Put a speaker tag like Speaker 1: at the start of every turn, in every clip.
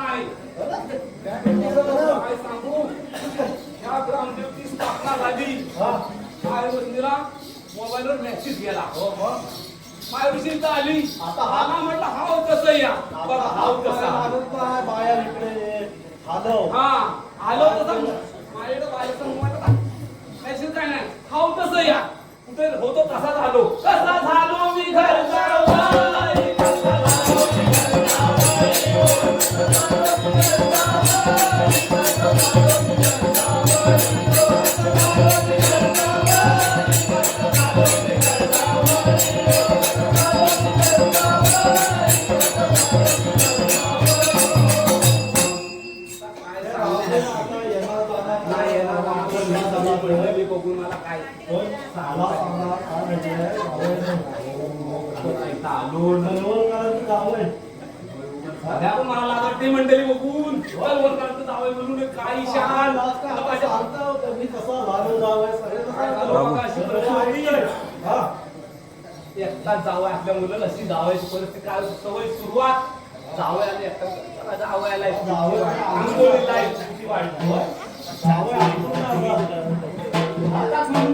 Speaker 1: नाही काय सांगू? या ग्रामदेवची स्थापना झाली. मायावतीला मोबाईलवर मेसेज गेला. मायावतीची आली.
Speaker 2: आता हा-
Speaker 1: आला म्हटलं हाव कसं या? हाव कसा
Speaker 2: बाया इकडे. हॅलो.
Speaker 1: हा. आलो तसं माझ्याकडे पण मला लागत नाही मंडळी बघून जावं म्हणून काही शान. एकटाच जावं आपल्या मुलं अशी जावायची परिस्थिती काय सवय सुरुवात. जावयाला एकटा जावयाला आंघोळीला किती वाढली. हातात म्हणून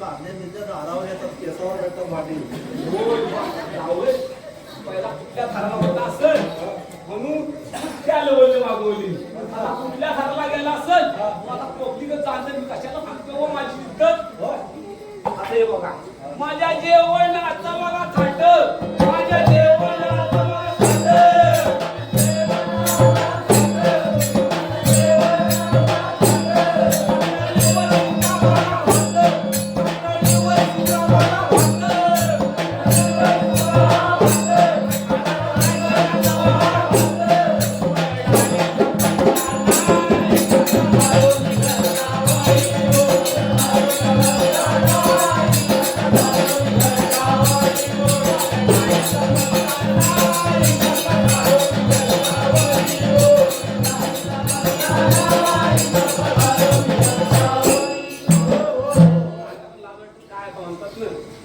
Speaker 2: काय एवढ्या बांधण्या केसावर येतात भाटी
Speaker 1: पहिला कुठल्या थराला होता म्हणून त्या लेवलने मागवली.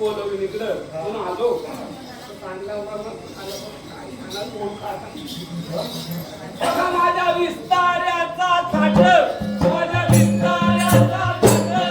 Speaker 1: बोलवून इकडं म्हणून आलो. माझ्या विस्ताऱ्याचा थाट माझ्या विस्ताऱ्याचा थाट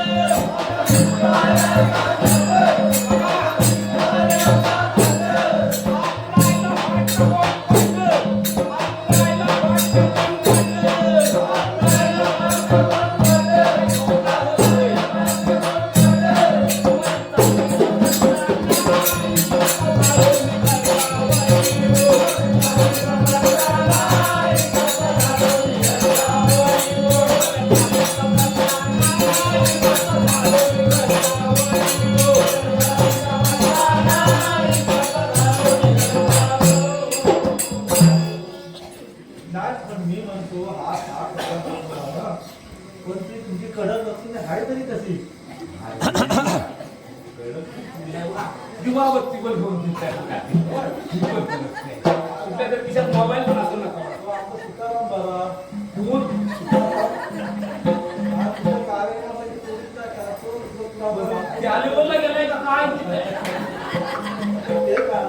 Speaker 1: दिवाबत्ती पण घेऊन तुमच्या मोबाईल पण असू नका
Speaker 2: तो का-
Speaker 1: गेलाय का? काय
Speaker 2: ते का?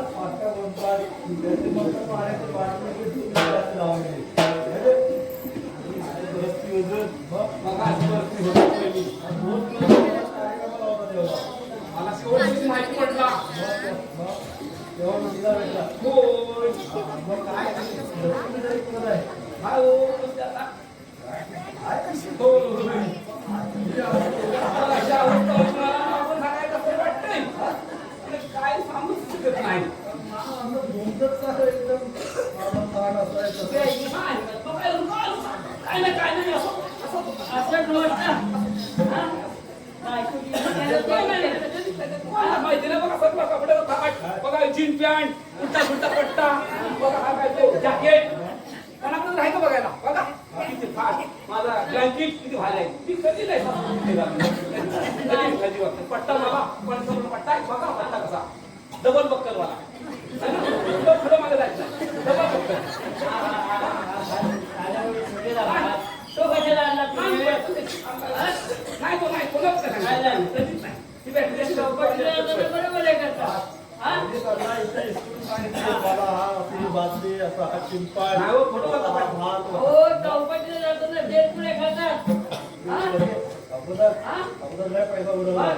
Speaker 1: पॅन्ट उलटा सुलटा पट्टा. बघा हा काय तो जॅकेट कोणाकडे राहायचं बघायला. बघा. किती माझा ब्लँकेट किती भारी आहे. ती कधी नाही कधी कधी वाटतं. पट्टा मला पण पट्टा आहे. बघा पट्टा कसा. Double buckle? तो पुढं मागे जायचं. डबल बक्कल तो कशाला आणला? नाही तो नाही. कोणाच नाही. ती बॅटरी
Speaker 2: इथे हा अशी बादली, असा हा
Speaker 1: हो,
Speaker 2: हा अगोदर अगोदर पैसा उडवला.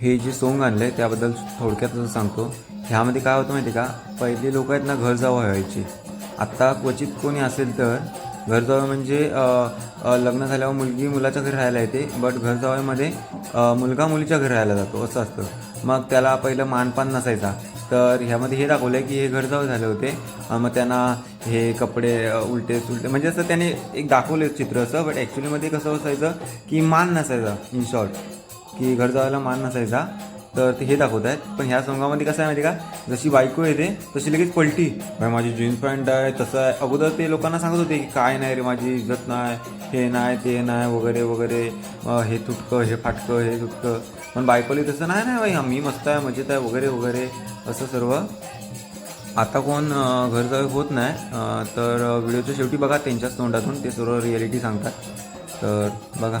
Speaker 2: हे
Speaker 3: जे सोंग आणलं आहे त्याबद्दल थोडक्यात सांगतो. ह्यामध्ये काय होतं माहिती आहे का? पहिले लोक आहेत ना घर जावं व्हायची. आत्ता क्वचित कोणी असेल तर घर जावं म्हणजे लग्न झाल्यावर मुलगी मुलाच्या घरी राहायला येते बट घर जावयामध्ये मुलगा मुलीच्या घरी राहायला जातो असं असतं. मग त्याला पहिलं मानपान नसायचा. तर ह्यामध्ये हे दाखवलं आहे की हे घर जावं झाले होते. मग त्यांना हे कपडे उलटे सुलटे म्हणजे असं त्याने एक दाखवलं चित्र असं बट ॲक्च्युलीमध्ये कसं असायचं की मान नसायचा इन शॉर्ट की घर जायला मान नसायचा. तर ते हे दाखवत आहेत. पण ह्या सोंगामध्ये कसं आहे माहिती का? जशी बायको येते तशी लगेच पलटी. भाई माझी जीन्स पॅन्ट आहे तसं आहे. अगोदर ते लोकांना सांगत होते की काय नाही रे माझी इज्जत नाही हे नाही ते नाही वगैरे वगैरे. हे तुटकं हे फाटकं हे तुटकं. पण बायकोली तसं नाही नाही भाई मी मस्त आहे मजेत आहे वगैरे वगैरे. असं सर्व. आता कोण घर जावे होत नाही. तर व्हिडिओच्या शेवटी बघा त्यांच्याच तोंडातून ते सर्व रिॲलिटी सांगतात. तर बघा.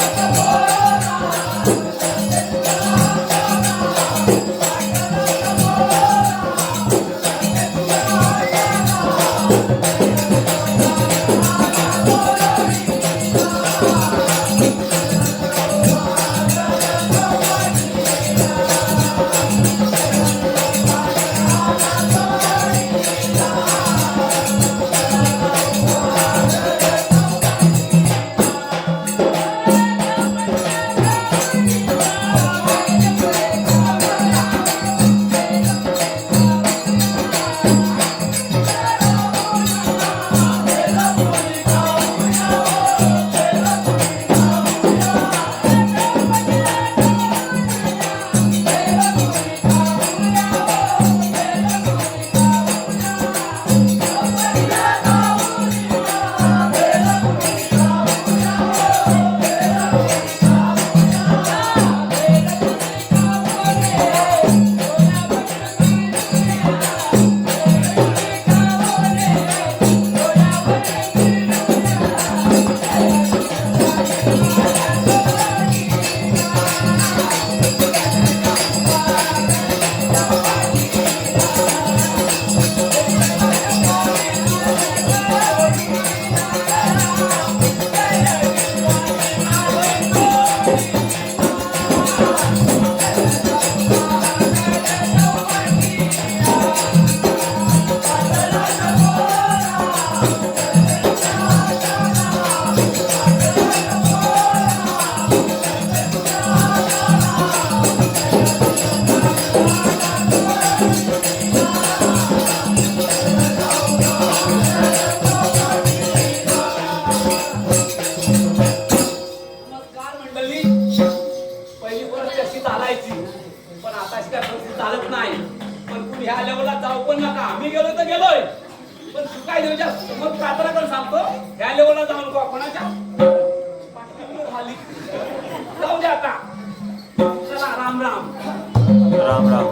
Speaker 3: अशी चालायची?
Speaker 1: पण आता अशी काय परिस्थिती चालत नाही. पण तुम्ही ह्या लेवलला जाऊ पण नका. आम्ही गेलो तर गेलोय. पण तू काय मग समोर प्रार्थना पण सांगतो ह्या लेवलला जाऊ नको. कोणाच्या? झाली जाऊ द्या आता. चला राम राम.
Speaker 3: राम राम.